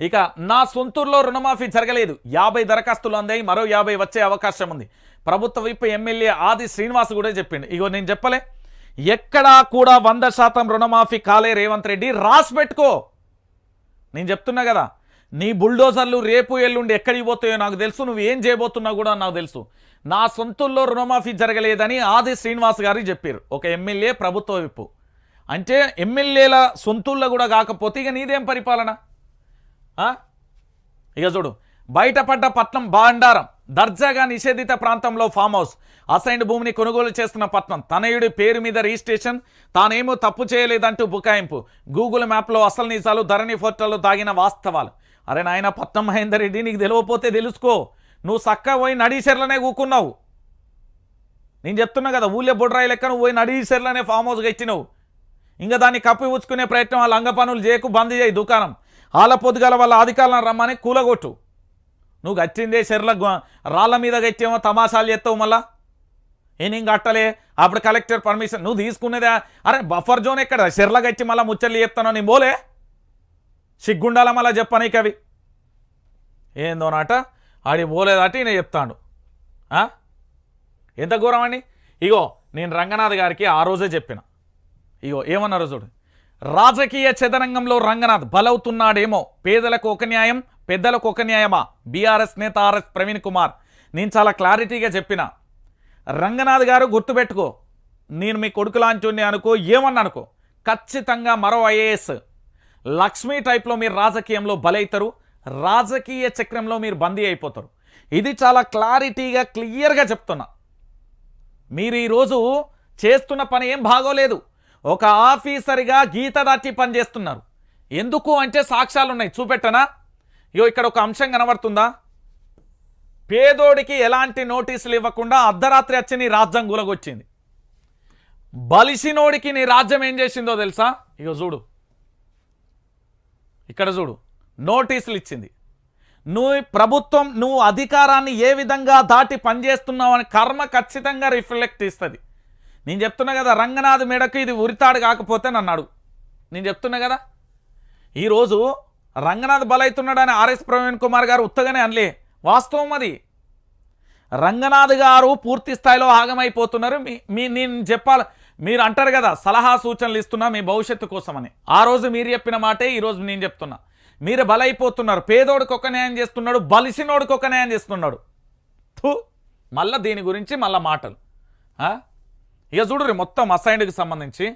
ఇక నా సొంతూరులో రుణమాఫీ జరగలేదు. యాభై దరఖాస్తులు అందాయి మరో యాభై వచ్చే అవకాశం ఉంది. ప్రభుత్వ వైపు ఎమ్మెల్యే ఆది శ్రీనివాస్ కూడా చెప్పిండు. ఇగో నేను చెప్పలే ఎక్కడా కూడా వంద శాతం రుణమాఫీ కాలే రేవంత్ రెడ్డి. రాసి పెట్టుకో. నేను చెప్తున్నా కదా నీ బుల్డోజర్లు రేపు ఎల్లుండి ఎక్కడికి పోతాయో నాకు తెలుసు నువ్వు ఏం చేయబోతున్నావు కూడా నాకు తెలుసు. నా సొంతుల్లో రుణమాఫీ జరగలేదని ఆది శ్రీనివాస్ గారు చెప్పారు. ఒక ఎమ్మెల్యే ప్రభుత్వ విప్పు అంటే ఎమ్మెల్యేల సొంతుల్లో కూడా కాకపోతే ఇక నీదేం పరిపాలన? ఇక చూడు బయటపడ్డ పట్నం బాండారం దర్జాగా నిషేధిత ప్రాంతంలో ఫామ్ హౌస్ అసైన్డ్ భూమిని కొనుగోలు చేస్తున్న పట్నం తనయుడి పేరు మీద రిజిస్ట్రేషన్ తానేమో తప్పు చేయలేదంటూ బుకాయింపు గూగుల్ మ్యాప్లో అసలు నిజాలు ధరణి ఫోటోలో దాగిన వాస్తవాలు. అరే నాయన పట్నం మహేందర్ రెడ్డి నీకు తెలియకపోతే తెలుసుకో. నువ్వు చక్క పోయి నడీసెర్లనే కూకున్నావు. నేను చెప్తున్నా కదా ఊళ్ళో బొడ్రాయి లెక్క నువ్వు పోయి నడీసెర్లనే ఫామ్ హౌస్గా ఇచ్చినావు ఇంకా దాన్ని కప్పి ఉచ్చుకునే ప్రయత్నం వాళ్ళ అంగ పనులు చేయకు బంద్ చేయి దుకాణం. ఆల పొద్దుగల వాళ్ళ అధికారులను రమ్మని కూలగొట్టు. నువ్వు గచ్చిందే చెర్ల గు- రాళ్ళ మీద గచ్చేమో తమాషాలు చేస్తావు మళ్ళా? ఏనేం కట్టలే? అప్పుడు కలెక్టర్ పర్మిషన్ నువ్వు తీసుకునేదా అరే బఫర్ జోన్ ఎక్కడ? చెర్ల గచ్చి మళ్ళీ ముచ్చట్లు చెప్తాను నేను పోలే? సిగ్గుండాల మళ్ళా చెప్పనీకి అవి ఏందోనట ఆడి పోలేదట ఈయన చెప్తాడు. ఎంత ఘోరం అండి? ఇగో నేను రంగనాథ్ గారికి ఆ రోజే చెప్పిన. ఇగో ఏమన్నారు చూడు. రాజకీయ చదరంగంలో రంగనాథ్ బలవుతున్నాడేమో. పేదలకు ఒక న్యాయం పెద్దలకు ఒక న్యాయమా? బీఆర్ఎస్ నేత ఆర్ఎస్ ప్రవీణ్ కుమార్. నేను చాలా క్లారిటీగా చెప్పిన. రంగనాథ్ గారు గుర్తుపెట్టుకో. నేను మీ కొడుకు లాంటి అనుకో ఏమన్నా అనుకో ఖచ్చితంగా మరో ఐఏఎస్. లక్ష్మీ టైప్లో మీరు రాజకీయంలో బలైతారు. రాజకీయ చక్రంలో మీరు బందీ అయిపోతారు. ఇది చాలా క్లారిటీగా క్లియర్గా చెప్తున్నా. మీరు ఈరోజు చేస్తున్న పని ఏం బాగోలేదు. ఒక ఆఫీసర్గా గీత దాటి పని చేస్తున్నారు ఎందుకు అంటే సాక్ష్యాలు ఉన్నాయి చూపెట్టనా? ఇగో ఇక్కడ ఒక అంశం కనబడుతుందా? పేదోడికి ఎలాంటి నోటీసులు ఇవ్వకుండా అర్ధరాత్రి వచ్చి నీ రాజ్యం గులగొచ్చింది. బలిసినోడికి నీ రాజ్యం ఏం చేసిందో తెలుసా? ఇగో చూడు. ఇక్కడ చూడు. నోటీసులు ఇచ్చింది. నువ్వు ప్రభుత్వం నువ్వు అధికారాన్ని ఏ విధంగా దాటి పనిచేస్తున్నావు అని కర్మ ఖచ్చితంగా రిఫ్లెక్ట్ ఇస్తుంది. నేను చెప్తున్నా కదా రంగనాథ్ మేడకు ఇది ఉరితాడు కాకపోతే నన్ను నేను చెప్తున్నా కదా? ఈరోజు రంగనాథ్ బలైతున్నాడని ఆర్ఎస్ ప్రవీణ్ కుమార్ గారు ఉత్తగానే అనలే. వాస్తవం అది. రంగనాథ్ గారు పూర్తి స్థాయిలో ఆగమైపోతున్నారు. మీ మీ నేను చెప్పాలి మీరు అంటారు కదా సలహా సూచనలు ఇస్తున్నా మీ భవిష్యత్తు కోసమని. ఆ రోజు మీరు చెప్పిన మాటే ఈరోజు నేను చెప్తున్నా. మీరు బలైపోతున్నారు. పేదోడికి ఒక న్యాయం చేస్తున్నాడు బలిసినోడికి ఒక న్యాయం చేస్తున్నాడు. థూ! మళ్ళీ దీని గురించి మళ్ళీ మాటలు. ఇక చూడు మొత్తం అసైన్డ్కి సంబంధించి.